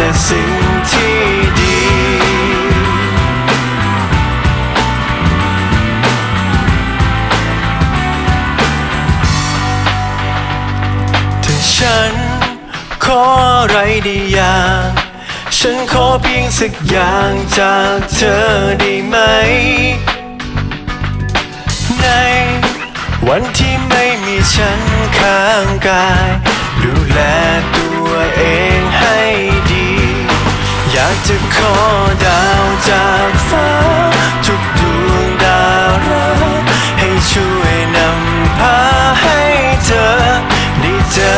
แต่สิ่งที่ดี ถ้าฉันขออะไรดีอย่าง ฉันขอเพียงสักอย่างจากเธอได้ไหม ในวันที่ไม่มีฉันข้างกาย ดูแล จะขอดาวจากฟ้า ทุกดวงดาวรักให้ช่วยนำพาให้เธอได้เจอ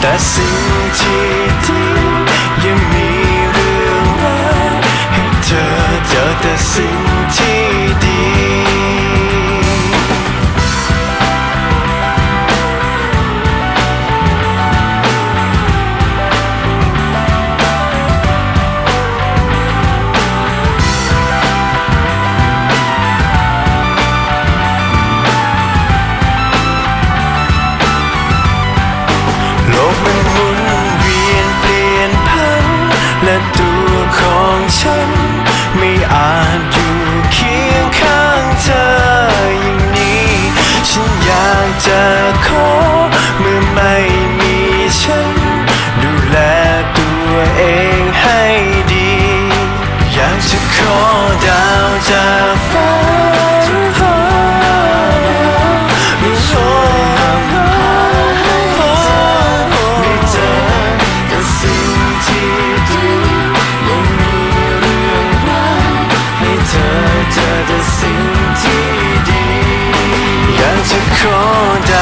แต่สิ่งที่ และตัวของฉัน ไม่อาจอยู่เคียงข้างเธออย่างนี้ ฉันอยากจะขอเมื่อไม่ torn down